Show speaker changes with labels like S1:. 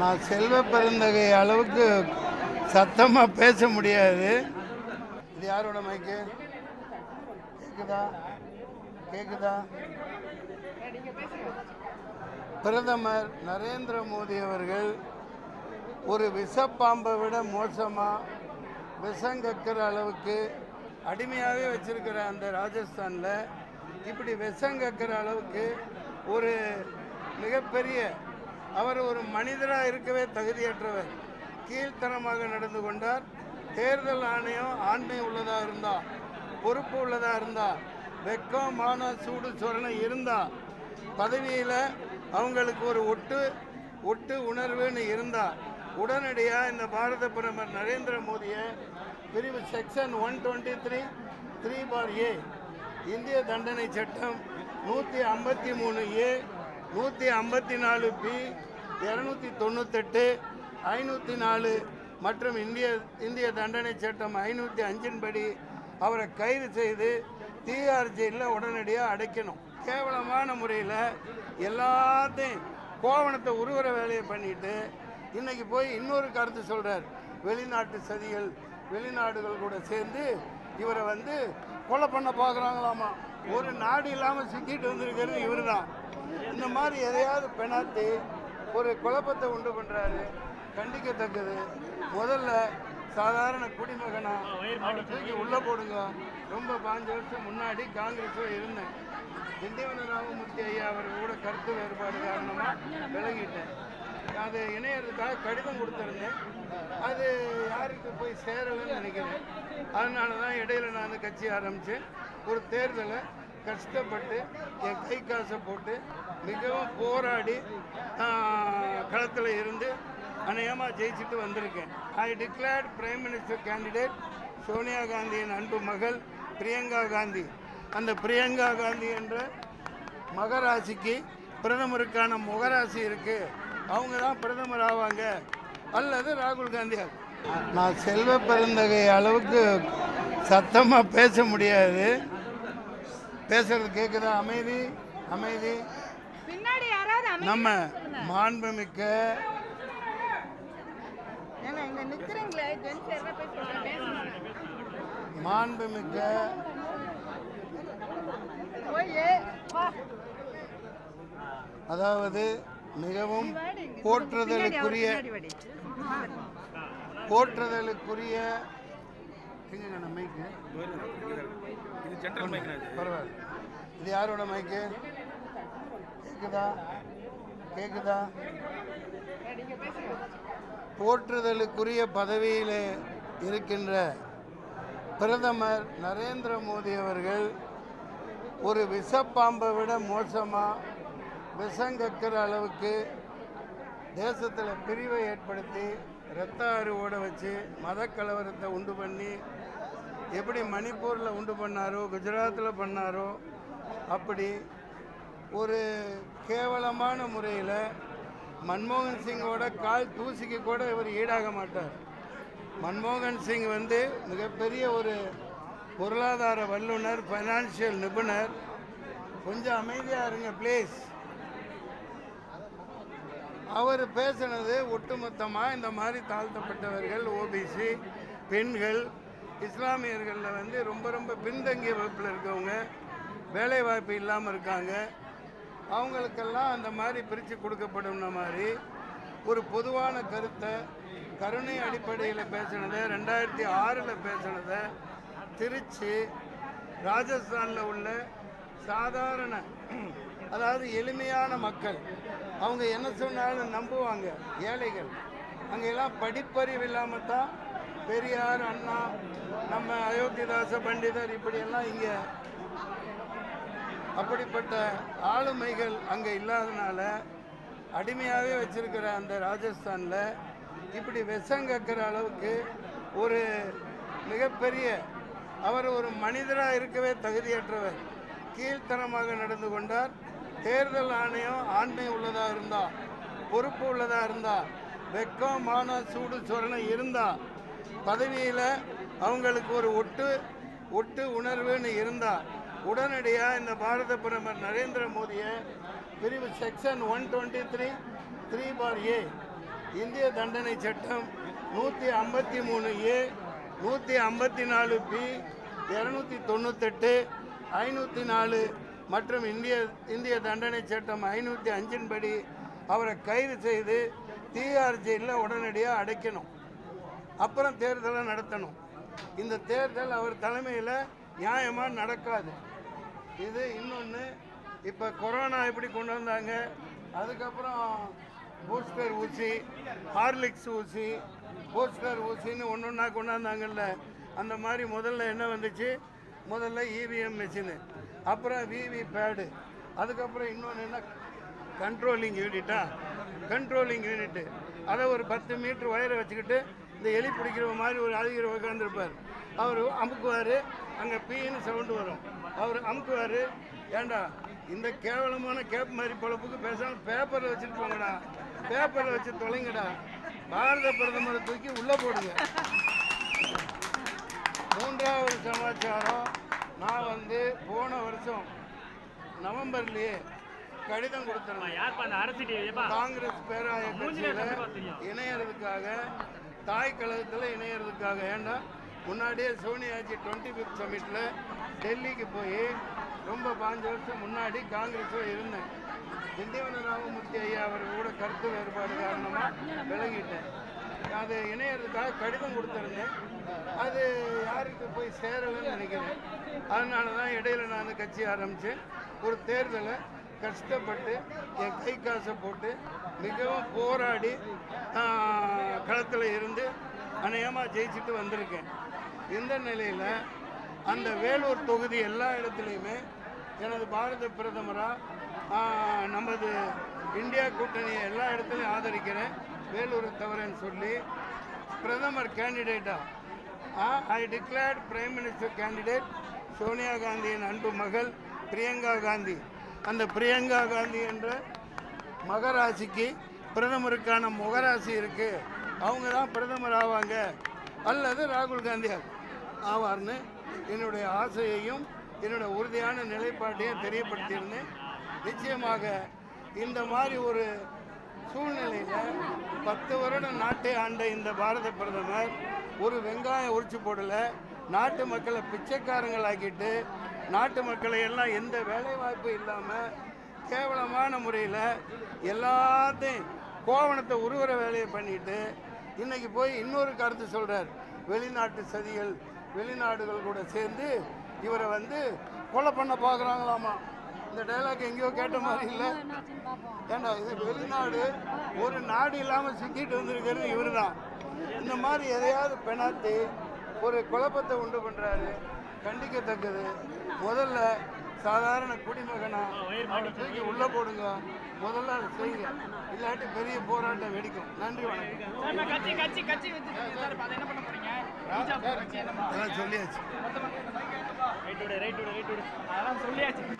S1: நான் செல்வ பெருந்தகை அளவுக்கு சத்தமாக பேச முடியாது. இது யாரோட மைக்கு கேக்குதா? கேக்குதா? பிரதமர் நரேந்திர மோடி அவர்கள் ஒரு விஷப்பாம்பை விட மோசமாக விஷம் கக்கிற அளவுக்கு அடிமையாகவே வச்சிருக்கிற அந்த ராஜஸ்தானில் இப்படி விஷம் கக்கிற அளவுக்கு ஒரு மிகப்பெரிய அவர் ஒரு மனிதராக இருக்கவே தகுதியற்றவர். கீழ்த்தனமாக நடந்து கொண்டார். தேர்தல் ஆணையம் ஆண்மை உள்ளதாக இருந்தா பொறுப்பு உள்ளதாக இருந்தா வெக்கம் மான சூடு சொரணை இருந்தா பதவியில் அவங்களுக்கு ஒரு ஒட்டு ஒட்டு உணர்வுன்னு இருந்தா உடனடியாக இந்த பாரத பிரதமர் நரேந்திர மோடியை பிரிவு section one twenty three three for A இந்திய தண்டனை சட்டம் நூற்றி ஐம்பத்தி மூணு ஏ நூற்றி ஐம்பத்தி நாலு பி இரநூத்தி தொண்ணூத்தெட்டு ஐநூற்றி நாலு மற்றும் இந்திய இந்திய தண்டனை சட்டம் ஐநூற்றி அஞ்சின் படி அவரை கைது செய்து தீகார் ஜெயிலில் உடனடியாக அடைக்கணும். கேவலமான முறையில் எல்லாத்தையும் கோவணத்தை உருவுற வேலையை பண்ணிட்டு இன்னைக்கு போய் இன்னொரு கருத்து சொல்கிறார் வெளிநாட்டு சதிகள் வெளிநாடுகள் கூட சேர்ந்து இவரை வந்து கொலை பண்ண பார்க்குறாங்களாமா? ஒரு நாடு இல்லாமல் சிக்கிட்டு வந்திருக்கிறது இவர் தான் இந்த மாதிரி எதையாவது பெணாத்தி ஒரு குழப்பத்தை உண்டு பண்ணுறாரு கண்டிக்கத்தக்கது. முதல்ல சாதாரண குடிமகனா தூக்கி உள்ளே போடுங்க. ரொம்ப பாஞ்சு வருஷம் முன்னாடி காங்கிரஸில் இருந்தேன். திண்டிவன ராமமூர்த்தி ஐயா அவர் கூட கருத்து வேறுபாடு காரணமாக விலகிட்டேன். அது இணையறதுக்காக கடிதம் கொடுத்துருந்தேன். அது யாருக்கு போய் சேரலைன்னு நினைக்கிறேன். அதனால தான் இடையில நான் அந்த கட்சி ஆரம்பித்தேன் ஒரு தேர்தலை கஷ்டப்பட்டு என் கை காசை போட்டு மிகவும் போராடி களத்தில் இருந்து அநேகமாக ஜெயிச்சுட்டு வந்திருக்கேன். I declared prime minister candidate Sonia காந்தியின் அன்பு மகள் பிரியங்கா காந்தி. அந்த பிரியங்கா காந்தி என்ற மகராசிக்கு பிரதமருக்கான முகராசி இருக்கு. அவங்க தான் பிரதமர் ஆவாங்க. அல்லது ராகுல் காந்தி நான் செல்வ பிறந்தகை அளவுக்கு சத்தமாக பேச முடியாது. பேசுறது கேட்குதா அமைதி அமைதி நம்ம. மாண்புமிக்க மாண்புமிக்க. அதாவது மிகவும். போற்றுதலுக்குரிய. போற்றுதலுக்குரிய எங்க மைக்கு
S2: இது ஜென்ரல் மைக்னா இது?
S1: பரவாயில்ல. இது யாரோட மைக்கு கேக்குதா? கேக்குதா? போற்றுதலுக்குரிய பதவியில் இருக்கின்ற பிரதமர் நரேந்திர மோடி அவர்கள் ஒரு விஷப்பாம்பை விட மோசமாக விஷங்கக்கிற அளவுக்கு தேசத்தில் பிரிவை ஏற்படுத்தி இரத்த ஆறு ஓட வச்சு மதக்கலவரத்தை உண்டு பண்ணி எப்படி மணிப்பூரில் உண்டு பண்ணாரோ குஜராத்தில் பண்ணாரோ அப்படி ஒரு கேவலமான முறையில் மன்மோகன் சிங்கோட கால் தூசிக்கு கூட இவர் ஈடாக மாட்டார். மன்மோகன் சிங் வந்து மிகப்பெரிய ஒரு பொருளாதார வல்லுனர் ஃபைனான்சியல் நிபுணர். கொஞ்சம் அமைதியாக இருங்க ப்ளீஸ் அவர் பேசுனது ஒட்டுமொத்தமாக இந்த மாதிரி தாழ்த்தப்பட்டவர்கள் ஓபிசி பெண்கள் இஸ்லாமியர்களில் வந்து ரொம்ப ரொம்ப பின்தங்கிய வகுப்பில் இருக்கவங்க வேலை வாய்ப்பு இல்லாமல் இருக்காங்க. அவங்களுக்கெல்லாம் அந்த மாதிரி பிரித்து கொடுக்கப்படும்ன மாதிரி ஒரு பொதுவான கருத்தை கருணை அடிப்படையில் பேசினதை ரெண்டாயிரத்தி ஆறில் பேசினதை திருச்சி ராஜஸ்தானில் உள்ள சாதாரண அதாவது எளிமையான மக்கள் அவங்க என்ன சொன்னாலும் நம்புவாங்க ஏழைகள். அங்கெல்லாம் படிப்பறிவு இல்லாமல் தான் பெரியார் அண்ணா நம்ம அயோத்திதாச பண்டிதர் இப்படியெல்லாம் இங்கே அப்படிப்பட்ட ஆளுமைகள் அங்கே இல்லாதனால அடிமையாகவே வச்சிருக்கிற அந்த ராஜஸ்தானில் இப்படி விஷங்கக்கிற அளவுக்கு ஒரு மிகப்பெரிய அவர் ஒரு மனிதராக இருக்கவே தகுதியற்றவர். கீழ்த்தனமாக நடந்து கொண்டார். தேர்தல் ஆணையம் ஆண்மை உள்ளதாக இருந்தால் பொறுப்பு உள்ளதாக இருந்தால் வெக்கம் மான சூடு சொரணை இருந்தா பதவியில் அவங்களுக்கு ஒரு ஒட்டு ஒட்டு உணர்வுன்னு இருந்தால் உடனடியாக இந்த பாரத பிரதமர் நரேந்திர மோடியை பிரிவு section one twenty three three for A இந்திய தண்டனை சட்டம் நூற்றி ஐம்பத்தி மூணு ஏ நூற்றி ஐம்பத்தி நாலு பி இரநூத்தி தொண்ணூத்தெட்டு ஐநூற்றி நாலு மற்றும் இந்திய இந்திய தண்டனை சட்டம் ஐநூற்றி அஞ்சின் படி அவரை கைது செய்து டிஆர்ஜியில் உடனடியாக அடைக்கணும். அப்புறம் தேர்தலை நடத்தணும். இந்த தேர்தல் அவர் தலைமையில் நியாயமாக நடக்காது. இது இன்னொன்று இப்போ கொரோனா எப்படி கொண்டு வந்தாங்க அதுக்கப்புறம் பூஸ்டர் ஊசி ஹார்லிக்ஸ் ஊசி பூஸ்டர் ஊசின்னு ஒன்று ஒன்றா கொண்டாந்தாங்கல்ல அந்த மாதிரி முதல்ல என்ன வந்துச்சு? முதல்ல இவிஎம் மிஷினு அப்புறம் விவி பேடு அதுக்கப்புறம் இன்னொன்று என்ன? கண்ட்ரோலிங் யூனிட்டா கண்ட்ரோலிங் யூனிட்டு அதை ஒரு பத்து மீட்ரு ஒயரை வச்சுக்கிட்டு இந்த எலி பிடிக்கிற மாதிரி ஒரு அதிகர் உட்காந்துருப்பார் அவர் அமுக்குவார். அங்கே பீன்னு சவுண்டு வரும். அவர் அமுக்குவார். ஏண்டா இந்த கேவலமான கேப் மாதிரி பொழப்புக்கு பேசாமல் பேப்பரில் வச்சுட்டு போங்கடா. பேப்பரில் வச்சு தொலைங்கடா. பாரத பிரதமரை தூக்கி உள்ளே போடுங்க. மூன்றாவது சமாச்சாரம் நான் வந்து போன வருஷம் நவம்பர்லேயே கடிதம் கொடுத்துருந்தேன் காங்கிரஸ் பேராய. இணையறதுக்காக தாய் கழகத்தில் இணையறதுக்காக. ஏண்டா முன்னாடியே சோனியாஜி டுவெண்ட்டி ஃபிஃப்த் சமிட்டில் டெல்லிக்கு போய் ரொம்ப பாஞ்சு வருஷம் முன்னாடி காங்கிரஸில் இருந்தேன். திண்டிவன ராமமூர்த்தி ஐயா அவர் கூட கருத்து வேறுபாடு காரணமாக விலகிட்டேன். அது இணையறதுக்காக கடிதம் கொடுத்துருந்தேன். அது யாருக்கு போய் சேரலைன்னு நினைக்கிறேன். அதனால தான் இடையில நான் கட்சி ஆரம்பித்தேன் ஒரு தேர்தலை கஷ்டப்பட்டு என் கை காசை போட்டு மிகவும் போராடி களத்தில் இருந்து அநேகமாக ஜெயிச்சுட்டு வந்திருக்கேன். இந்த நிலையில் அந்த வேலூர் தொகுதி எல்லா இடத்துலையுமே எனது பாரத பிரதமராக நமது இந்தியா கூட்டணியை எல்லா இடத்துலையும் ஆதரிக்கிறேன். வேலூரை தவிரன்னு சொல்லி பிரதமர் கேண்டிடேட்டா I declared prime minister candidate Sonia காந்தியின் அன்பு மகள் பிரியங்கா காந்தி. அந்த பிரியங்கா காந்தி என்ற மகராசிக்கு பிரதமருக்கான முகராசி இருக்குது அவங்க தான் பிரதமர் ஆவாங்க. அல்லது ராகுல் காந்தி ஆவார்னு என்னுடைய ஆசையையும் என்னுடைய உறுதியான நிலைப்பாட்டையும் தெரியப்படுத்தியிருந்தேன். நிச்சயமாக இந்த மாதிரி ஒரு சூழ்நிலையில் பத்து வருடம் நாட்டை ஆண்ட இந்த பாரத பிரதமர் ஒரு வெங்காயம் உரிச்சு போடலை நாட்டு மக்களை பிச்சைக்காரங்களாக்கிட்டு நாட்டு மக்களை எல்லாம் எந்த வேலைவாய்ப்பு இல்லாமல் கேவலமான முறையில் எல்லாத்தையும் கோவணத்தை உருவுற வேலையை பண்ணிட்டு இன்னைக்கு போய் இன்னொரு கருத்து சொல்கிறார் வெளிநாட்டு சதிகள் வெளிநாடுகள் கூட சேர்ந்து இவரை வந்து கொலை பண்ண பார்க்குறாங்களாமா? இந்த டைலாக் எங்கேயோ கேட்ட மாதிரி இல்லை. ஏண்டா இது வெளிநாடு ஒரு நாடு இல்லாமல் சிக்கிட்டு வந்திருக்கிறது இவர் தான் இந்த மாதிரி எதையாவது பெணாத்தி ஒரு குழப்பத்தை உண்டு பண்ணுறாரு கண்டிக்கத்தக்கது. முதல்ல சாதாரண குடிமகனா தூக்கி உள்ளே போடுங்க. முதல்ல அதை செய்யுங்க. இல்லாட்டி பெரிய போராட்டம் வெடிக்கும். நன்றி வணக்கம். சொல்லியாச்சு.
S3: சொல்லியாச்சு.